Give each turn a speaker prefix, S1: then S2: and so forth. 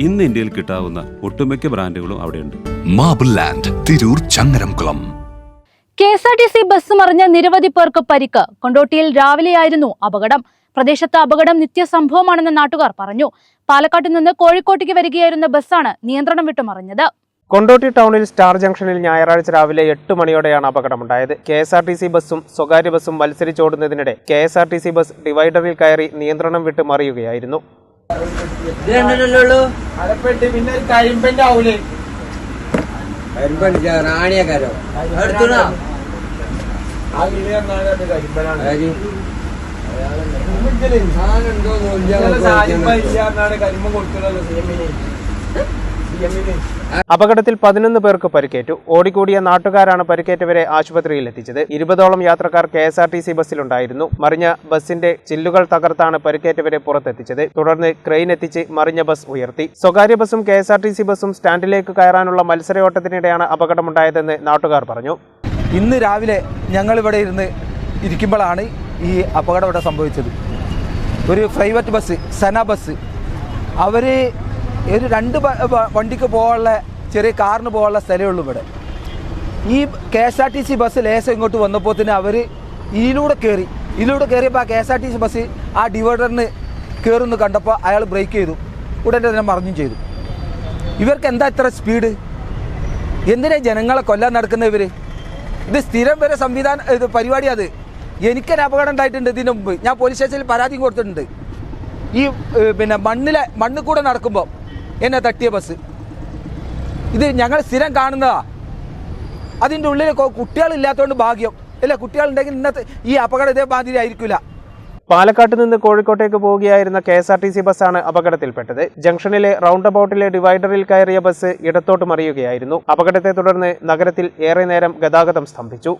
S1: ഇന്ന് ഇന്ത്യയിൽ കിട്ടാവുന്ന ഒട്ടുമിക്ക ബ്രാൻഡുകളും അവിടെയുണ്ട്.
S2: Marble land Tirur Changaramkulam.
S3: K S R T C bus മറിഞ്ഞ നിരവധി പേർക്ക് പരിക്ക്. കൊണ്ടോട്ടിയിൽ രാവിലെയായിരുന്നു അപകടം. പ്രദേശത്ത് അപകടം നിത്യസംഭവമാണെന്ന് നാട്ടുകാർ പറഞ്ഞു. പാലക്കാട്ട് നിന്ന് കോഴിക്കോട്ടേക്ക് വരികയായിരുന്ന ബസ്സാണ് നിയന്ത്രണം വിട്ടു മറിഞ്ഞത്.
S4: കൊണ്ടോട്ടി ടൗണിൽ സ്റ്റാർ ജംഗ്ഷനിൽ ഞായറാഴ്ച രാവിലെ എട്ട് മണിയോടെയാണ് അപകടമുണ്ടായത്. K S R T C ബസ്സും സ്വകാര്യ ബസ്സും മത്സരിച്ചോടുന്നതിനിടെ K S R T C bus ഡിവൈഡറിൽ കയറി നിയന്ത്രണം വിട്ട് മറിയുകയായിരുന്നു.
S5: പിന്നെ കരിമ്പന്റെ ആവൂലേ?
S6: കരിമ്പടിച്ച റാണിയക്കാരോ? എടുത്തുണോ
S5: ആ വില കരിമ്പനാണ്. സായിപ്പ ഇല്ലാന്നാണ് കരിമ്പ് കൊടുക്കുന്നത്
S4: അപകടത്തിൽ പതിനൊന്ന് പേർക്ക് പരിക്കേറ്റു. ഓടിക്കൂടിയ നാട്ടുകാരാണ് പരിക്കേറ്റവരെ ആശുപത്രിയിൽ എത്തിച്ചത് ഇരുപതോളം യാത്രക്കാർ K S R T C ബസ്സിലുണ്ടായിരുന്നു. മറിഞ്ഞ ബസിന്റെ ചില്ലുകൾ തകർത്താണ് പരിക്കേറ്റവരെ പുറത്തെത്തിച്ചത്. തുടർന്ന് ക്രെയിൻ എത്തിച്ച് മറിഞ്ഞ ബസ് ഉയർത്തി. സ്വകാര്യ ബസ്സും K S R T C ബസ്സും സ്റ്റാൻഡിലേക്ക് കയറാനുള്ള മത്സരയോട്ടത്തിനിടെയാണ് അപകടമുണ്ടായതെന്ന് നാട്ടുകാർ പറഞ്ഞു.
S7: ഇന്ന് രാവിലെ ഞങ്ങൾ ഇവിടെ ഇരുന്ന് ഇരിക്കുമ്പോഴാണ് ഈ അപകടം ഇവിടെ സംഭവിച്ചത്. ഒരു പ്രൈവറ്റ് ബസ് സന ബസ് അവർ ഒരു രണ്ട് വണ്ടിക്ക് പോകാനുള്ള ചെറിയ കാറിന് പോകാനുള്ള സ്ഥലമേ ഉള്ളൂ ഇവിടെ. ഈ K S R T C bus ലേശം ഇങ്ങോട്ട് വന്നപ്പോൾ തന്നെ അവർ ഇതിലൂടെ കയറി ഇതിലൂടെ കയറിയപ്പോൾ ആ K S R T C bus ആ ഡിവൈഡറിന് കയറുന്നു കണ്ടപ്പോൾ അയാൾ ബ്രേക്ക് ചെയ്തു. ഉടനെ തന്നെ മറിഞ്ഞും ചെയ്തു. ഇവർക്ക് എന്താ ഇത്ര സ്പീഡ്? എന്തിനാ ജനങ്ങളെ കൊല്ലാൻ നടക്കുന്ന ഇവർ ഇത് സ്ഥിരം വരെ സംവിധാനം ഇത് പരിപാടി അത്. എനിക്കൊരു അപകടം ഉണ്ടായിട്ടുണ്ട് ഇതിന് മുമ്പ്. ഞാൻ പോലീസ് സ്റ്റേഷനിൽ പരാതി കൊടുത്തിട്ടുണ്ട്. ഈ പിന്നെ മണ്ണിലെ മണ്ണിൽ കൂടെ നടക്കുമ്പോൾ എന്നെ തട്ടിയ ബസ് ഇത് ഞങ്ങൾ സ്ഥിരം കാണുന്നതാ. അതിന്റെ ഉള്ളിൽ കുട്ടികളില്ലാത്തതുകൊണ്ട് ഭാഗ്യം. ഇല്ല കുട്ടികളുണ്ടെങ്കിൽ ഇന്നത്തെ ഈ അപകടം ഇതേമാതിരി ആയിരിക്കില്ല
S4: പാലക്കാട്ട് നിന്ന് കോഴിക്കോട്ടേക്ക് പോവുകയായിരുന്ന K S R T C ബസ്സാണ് അപകടത്തിൽപ്പെട്ടത്. ജംഗ്ഷനിലെ റൗണ്ട് അബൌട്ടിലെ ഡിവൈഡറിൽ കയറിയ ബസ് ഇടത്തോട്ട് മറിയുകയായിരുന്നു. അപകടത്തെ തുടർന്ന് നഗരത്തിൽ ഏറെ നേരം ഗതാഗതം സ്തംഭിച്ചു.